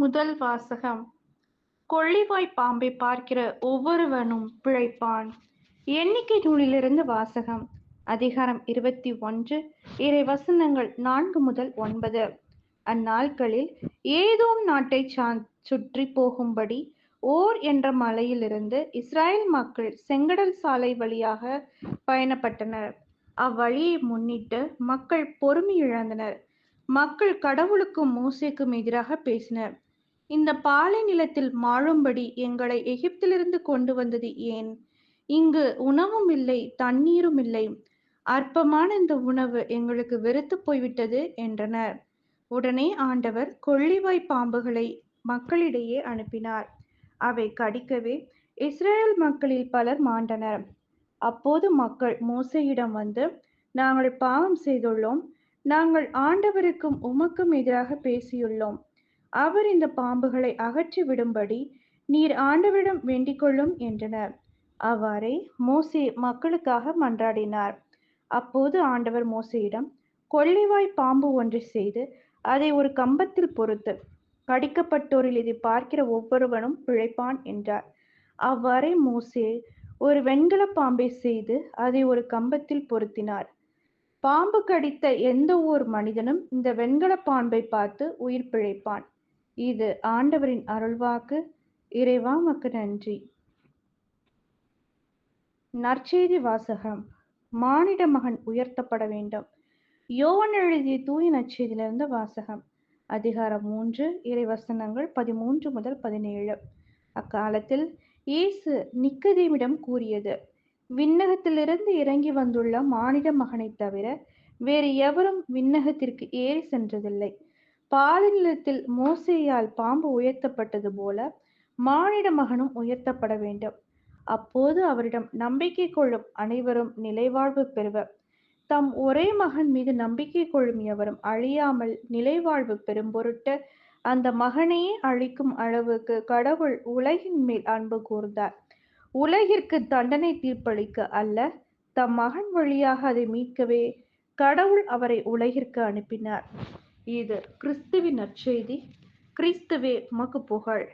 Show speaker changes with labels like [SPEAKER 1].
[SPEAKER 1] முதல் வாசகம். கொள்ளிவாய் பாம்பை பார்க்கிற ஒவ்வொருவனும் பிழைப்பான். எண்ணிக்கை நூலிலிருந்து வாசகம். அதிகாரம் இருபத்தி ஒன்று இறை வசனங்கள் நான்கு முதல் ஒன்பது. அந்நாட்களில் ஏதோம் நாட்டை சுற்றி போகும்படி ஓர் என்ற மலையிலிருந்து இஸ்ரேல் மக்கள் செங்கடல் சாலை வழியாக பயணப்பட்டனர். அவ்வழியை முன்னிட்டு மக்கள் பொறுமை இழந்தனர் மக்கள் கடவுளுக்கும் மூசைக்கும் எதிராக பேசினர். இந்த பாலை நிலத்தில் மாழும்படி எங்களை எகிப்திலிருந்து கொண்டு வந்தது ஏன்? இங்கு உணவும் இல்லை தண்ணீரும் இல்லை. அற்பமான இந்த உணவு எங்களுக்கு வெறுத்து போய்விட்டது என்றனர். உடனே ஆண்டவர் கொள்ளிவாய் பாம்புகளை மக்களிடையே அனுப்பினார். அவை கடிக்கவே இஸ்ரேல் மக்களில் பலர் மாண்டனர். அப்போது மக்கள் மோசையிடம் வந்து நாங்கள் பாவம் செய்துள்ளோம். நாங்கள் ஆண்டவருக்கும் உமக்கும் எதிராக பேசியுள்ளோம். அவர் இந்த பாம்புகளை அகற்றி விடும்படி நீர் ஆண்டவரிடம் வேண்டிக் கொள்ளும் என்றனர். அவ்வாறே மோசே மக்களுக்காக மன்றாடினார். அப்போது ஆண்டவர் மோசையிடம் கொள்ளிவாய் பாம்பு ஒன்றை செய்து அதை ஒரு கம்பத்தில் பொறுத்து கடிக்கப்பட்டோரில் இதை பார்க்கிற ஒவ்வொருவனும் பிழைப்பான் என்றார். அவ்வாறே மோசே ஒரு வெண்கல பாம்பை செய்து அதை ஒரு கம்பத்தில் பொருத்தினார். பாம்பு கடித்த எந்த ஒரு மனிதனும் இந்த வெண்கல பாம்பை பார்த்து உயிர் பிழைப்பான். இது ஆண்டவரின் அருள்வாக்கு. இறைவா மக்கு நன்றி. நற்செய்தி வாசகம். மானிட மகன் உயர்த்தப்பட வேண்டும். யோவன் எழுதிய தூய நற்செய்தியிலிருந்து வாசகம். அதிகாரம் மூன்று இறைவசனங்கள் பதிமூன்று முதல் பதினேழு. அக்காலத்தில் இயேசு நிக்கதேமிடம் கூறியது விண்ணகத்திலிருந்து இறங்கி வந்துள்ள மானிட மகனைத் தவிர வேறு எவரும் விண்ணகத்திற்கு ஏறி சென்றதில்லை. பாலநிலத்தில் மோசேயால் பாம்பு உயர்த்தப்பட்டது போல மானிட மகனும் உயர்த்தப்பட வேண்டும். அப்போது அவரிடம் நம்பிக்கை கொள்ளும் அனைவரும் நிலைவாழ்வு பெறுவர். தம் ஒரே மகன் மீது நம்பிக்கை கொள்ளும் எவரும் அழியாமல் நிலைவாழ்வு பெறும் பொருட்டு அந்த மகனையே அழிக்கும் அளவுக்கு கடவுள் உலகின் மேல் அன்பு கூர்ந்தார். உலகிற்கு தண்டனை தீர்ப்பளிக்க அல்ல தம் மகன் வழியாக அதை மீட்கவே கடவுள் அவரை உலகிற்கு அனுப்பினார். இது கிறிஸ்துவின் நற்செய்தி. கிறிஸ்துவே உமக்கு புகழ்.